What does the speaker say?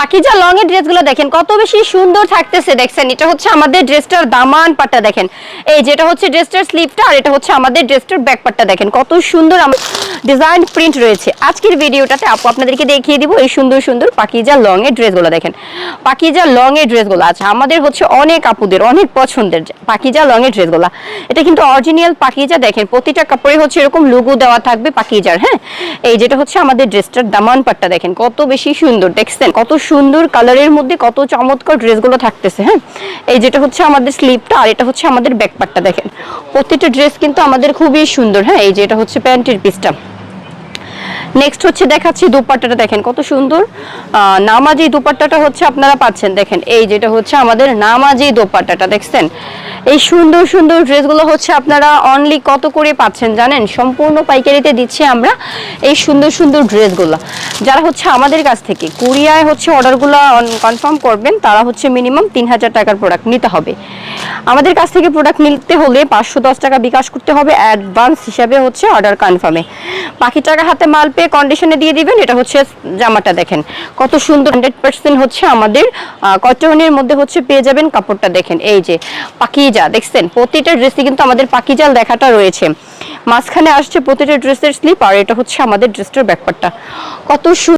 Pakeezah long এর ড্রেসগুলো দেখেন, কত বেশি সুন্দর থাকতেছে দেখছেন। এটা হচ্ছে আমাদের ড্রেসটার দামান পাটটা দেখেন। এই যেটা হচ্ছে ড্রেসটার স্লিপটা আর এটা হচ্ছে আমাদের ড্রেসটার ব্যাক পাটটা দেখেন। কত সুন্দর ডিজাইন প্রিন্ট রয়েছে। আজকের ভিডিওটাতে আপু আপনাদেরকে দেখিয়ে দিব এই সুন্দর সুন্দর পাকিজা লং এর ড্রেসগুলো দেখেন। পাকিজা লং এর ড্রেসগুলো আছে আমাদের হচ্ছে অনেক আপুদের, অনেক পছন্দের পাকিজা লং এর ড্রেসগুলো। এটা কিন্তু অরিজিনাল পাকিজা দেখেন। প্রতিটা কাপড়ে হচ্ছে এরকম লুগো দেওয়া থাকবে পাকিজার হ্যাঁ? এই যেটা হচ্ছে আমাদের ড্রেসটার দামান পাটটা দেখেন। কত বেশি সুন্দর, দেখছেন? কত সুন্দর কালারের মধ্যে কত চমৎকার ড্রেসগুলো থাকতেছে হ্যাঁ? এই যেটা হচ্ছে আমাদের স্লিপটা আর এটা হচ্ছে আমাদের ব্যাকপারটা দেখেন। প্রতিটা ড্রেস কিন্তু আমাদের খুবই সুন্দর হ্যাঁ? এই যে এটা হচ্ছে প্যান্টের পিসটা নেক্সট হচ্ছে দেখাচ্ছি দুপাট্টাটা, দেখেন কত সুন্দর। নামাজি দুপাট্টাটা হচ্ছে আপনারা পাচ্ছেন। দেখেন, এই যেটা হচ্ছে আমাদের নামাজি দোপাট্টাটা, দেখছেন? এই সুন্দর সুন্দর ড্রেসগুলো হচ্ছে আপনারা অনলি কত করে পাচ্ছেন জানেন? সম্পূর্ণ পাইকারিতে দিচ্ছি আমরা এই সুন্দর সুন্দর ড্রেসগুলো। যারা হচ্ছে আমাদের কাছ থেকে কুরিয়ায় হচ্ছে অর্ডারগুলো কনফার্ম করবেন, তারা হচ্ছে মিনিমাম তিন হাজার টাকার প্রোডাক্ট নিতে হবে। আমাদের কাছ থেকে প্রোডাক্ট নিতে হলে পাঁচশো দশ টাকা বিকাশ করতে হবে অ্যাডভান্স হিসাবে হচ্ছে অর্ডার কনফার্মে বাকি টাকা হাতে মাল পেয়ে কন্ডিশনে দিয়ে দিবেন, এটা হচ্ছে জামাটা দেখেন। কত সুন্দর হান্ড্রেড পার্সেন্ট হচ্ছে আমাদের কটনের মধ্যে হচ্ছে পেয়ে যাবেন কাপড়টা দেখেন, এই যে পাকিজা, দেখছেন? প্রতিটা ড্রেসে কিন্তু আমাদের পাকিজাল দেখাটা রয়েছে। মাঝখানে আসছে প্রতিটা ড্রেসের স্লিপ আর এটা হচ্ছে আমাদের ড্রেসটার ব্যাপারটা। কত সুন্দর